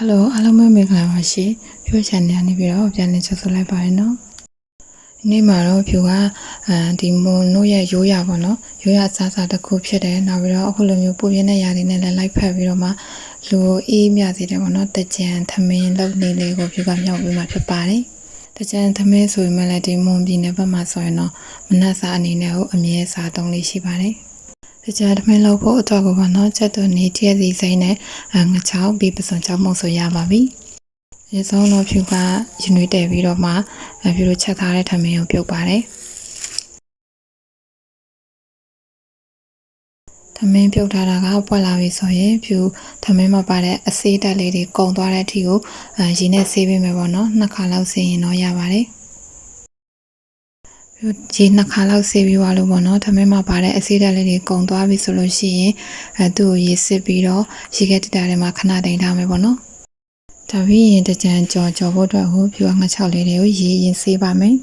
ဟယ်လိုအားလုံးပဲမင်္ဂလာပါရှင်ဖြိုးချန်နယ်နေပြီးတော့ပြန်လည်ကြိုဆိုလိုက်ပါတယ်နော်ဒီနေ့မှာတော့ဖြိုကအဲဒီမွန်တို့ရဲ့ရိုးရပါတော့ရိုးရအစားအစာတစ်ခုဖြစ်တယ်နောက်ပြီးတော့အခုလိုမျိုးပူပြင်းတဲ့ຢာတွေနဲ့လည်းလိုက်ဖက်ပြီးတော့မှလူအေးမြစေတယ်ပေါ့နော်တကြံသမင်းလုပ်နေလေးကိုဖြိုကမြောက်ပြီးမှဖြစ်ပါတယ်တကြံသမင်းဆိုရင်မလည်းဒီမွန်ပြည်နယ်ဘက်မှာဆိုရင်တော့မနက်စာအနေနဲ့ဟိုအမြဲစာသုံးလေးရှိပါတယ် တကြတမင်းလောက်ဖို့အတွက်ကိုပါတော့ချက်သွနေတည့်စီစိမ့်နဲ့အငချောင်းပြီးပစုံချောင်းမှုဆိုရပါပြီ။ရေဆုံးတော့ဖြူကရင်ွေးတယ်ပြီးတော့မှအဖြူတို့ချက်ထားတဲ့ထမင်းကိုပြုတ်ပါတယ်။ထမင်းပြုတ်ထားတာကပွက်လာပြီဆိုရင်ဖြူထမင်းမှာပါတဲ့အစေးတက်လေးတွေကုံသွားတဲ့အထိကိုအဲရေနဲ့ဆေးပေးမယ်ပေါ့နော်။နှစ်ခါလောက်ဆေးရင်တော့ရပါတယ်။ ရေနှစ်ခါလောက်ဆေးပြီးသွားလို့ပေါ့နော်။ထမင်းမှာပါတဲ့အစေးတက်လေးတွေကုံသွားပြီဆိုလို့ရှိရင်အဲသူ့ကိုရေစစ်ပြီးတော့ရေခဲတက်တာထဲမှာခဏတိန်ထားမယ်ပေါ့နော်။ဒါပြီးရင်တကြံကြော်ကြော်ဖို့အတွက်ဟိုဖြူကငှက်ချောက်လေးတွေကိုရေရင်ဆေးပါမယ်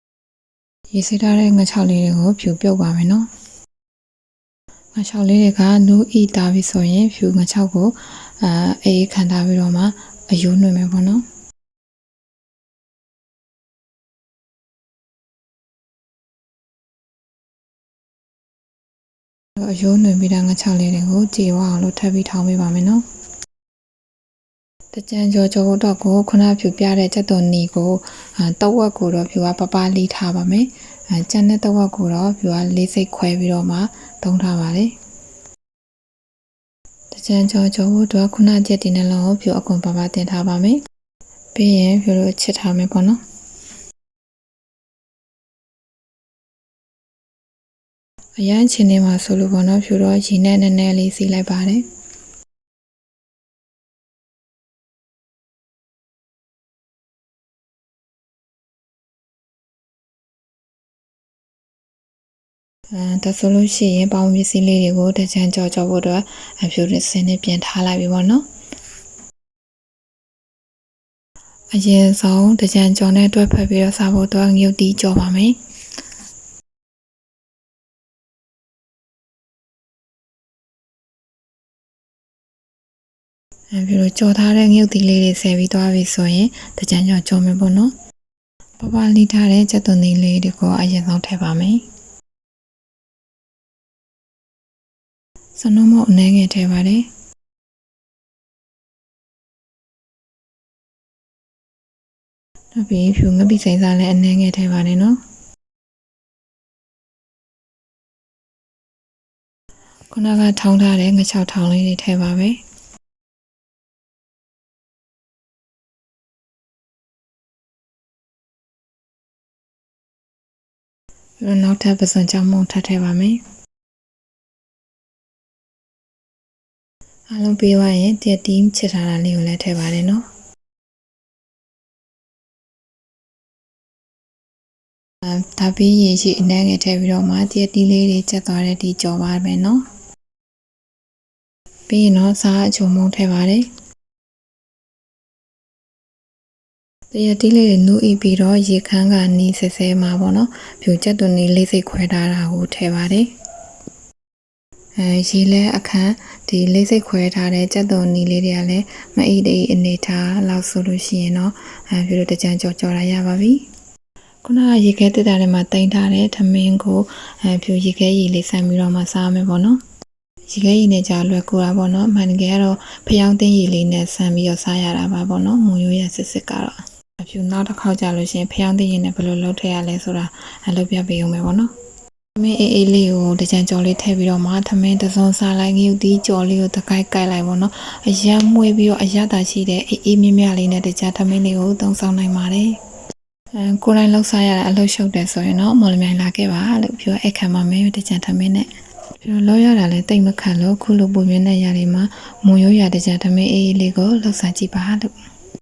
။ရေဆေးထားတဲ့ငှက်ချောက်လေးတွေကိုဖြူပြုတ်ပါမယ်နော်။ငှက်ချောက်လေးတွေကနူးဤတာပြီဆိုရင်ဖြူငှက်ချောက်ကိုအာအေးခံထားပြီးတော့မှအယိုးနှွေမယ်ပေါ့နော်။ အယိုးနှွေပြီးတဲ့ငှက်ချောက်လေးတွေကိုကြေဝအောင်လို့ထပ်ပြီးထောင်းပေးပါမယ်နော်။တကြံကြောကြောတော့ကိုခုနဖြူပြတဲ့ချက်သွန်နီကိုအာတဝက်ကိုတော့ဖြူကပပလီထားပါမယ်။အဲကျန်တဲ့တဝက်ကိုတော့ဖြူကလေးစိတ်ခွဲပြီးတော့မှသုံးထားပါတယ်။တကြံကြောကြောတော့ခုနချက်တင်တဲ့လုံးကိုဖြူအကုန်ပပတင်ထားပါမယ်။ပြီးရင်ဖြူတို့ချစ်ထားမယ်ပေါ့နော်။ အရန်ချင်းနေမှာဆိုလို့ပေါ့နော်ဖြူတော့ရေနဲ့နည်းနည်းလေးစီးလိုက်ပါတယ်အဲဒါဆိုလို့ရှိရင်ပေါင်းပစ္စည်းလေးတွေကိုတကြံကြောကြောဖို့အတွက်အဖြူရစင်းနဲ့ပြင်ထားလိုက်ပြီပေါ့နော်အရင်ဆုံးတကြံကြောနဲ့တွဲဖက်ပြီးတော့စားဖို့တော့ငြုတ်တီးကြောပါမယ် အဲပြီးတော့ကြော်ထားတဲ့ငြုတ်တီးလေးတွေဆယ်ပြီးသွားပြီဆိုရင်တကြံကြောကြောမယ်ပေါ့နော်ပပလီထားတဲ့ချက်သွန်လေးလေးတွေကိုအရင်ဆုံးထည့်ပါမယ်စနုံမောက်အနှဲငယ်ထည့်ပါတယ်နောက်ပြီးဖြူငပိဆိုင်စားလည်းအနှဲငယ်ထည့်ပါတယ်နော်ခုနကထောင်းထားတဲ့ငချောက်ထောင်းလေးတွေထည့်ပါပဲ ပြီးတော့နောက်ထပ်ပစွန်ကြောင်းမုံထပ်ထည့်ပါမယ်အားလုံးပြီးသွားရင်တရက်တီးချစ်ထားတာလေးကိုလည်းထည့်ပါတယ်နော်အဲဒါပြီးရေရှိအနှဲငယ်ထည့်ပြီးတော့မှတရက်တီးလေးတွေချက်သွားတဲ့ဒီကြော်ပါမယ်နော်ပြီးရင်တော့စားအချုံမုံထည့်ပါတယ် တရတီးလေးတွေနူးအီပြီးတော့ရေခမ်းကနီးဆဲဆဲမှာပေါ့နော်ဖြူချက်သွန်လေးလေးစိတ်ခွဲထားတာကိုထည့်ပါတယ်အဲရေလဲအခန်းဒီလေးစိတ်ခွဲထားတဲ့ချက်သွန်နီလေးတွေကလည်းမအိတ်အိတ်အနေထားလောက်ဆိုလို့ရှိရင်တော့အဲဖြူတို့တကြံကြော်ကြော်ရရပါပြီခုနကရေခဲတက်တာထဲမှာတင်ထားတဲ့ထမင်းကိုအဲဖြူရေခဲရည်လေးဆန်ပြီးတော့မှစားမယ်ပေါ့နော်ရေခဲရည်နဲ့ကြာလွယ်ကူတာပေါ့နော်မှန်တကယ်ကတော့ဖျောင်းသိမ်းရည်လေးနဲ့ဆန်ပြီးတော့စားရတာပါပေါ့နော်မုံရိုးရစစ်စစ်ကတော့ အဖြူနောက်တစ်ခေါက်ကြာလို့ရှိရင်ဖျောင်းသိမ်းရည်နဲ့ဘယ်လိုလုပ်ထည့်ရလဲဆိုတာအလုပ်ပြပေးအောင်မယ်ပေါ့နော်သမင်းအေးအေးလေးကိုတကြံကြော်လေးထည့်ပြီးတော့မှသမင်းတစုံစားလိုက်ငရုတ်တီးကြော်လေးကိုတကိုက်ကိုက်လိုက်ပေါ့နော်အရမ်းမွေးပြီးတော့အရသာရှိတဲ့အေးအေးမြမြလေးနဲ့တကြံသမင်းလေးကိုသုံးဆောင်နိုင်ပါတယ်အဲကိုယ်တိုင်လှုပ်ရှားရတာအလုပ်ရှုပ်တယ်ဆိုရင်တော့မော်လမြိုင်လာခဲ့ပါလို့ပြောအခမ်းပါမယ်တကြံသမင်းနဲ့ပြောလောက်ရတာလဲတိတ်မခတ်လို့ခုလိုပုံမြင်တဲ့ຢာတွေမှာမွန်ရိုးရတကြံသမင်းအေးအေးလေးကိုလှုပ်ရှားကြည့်ပါလို့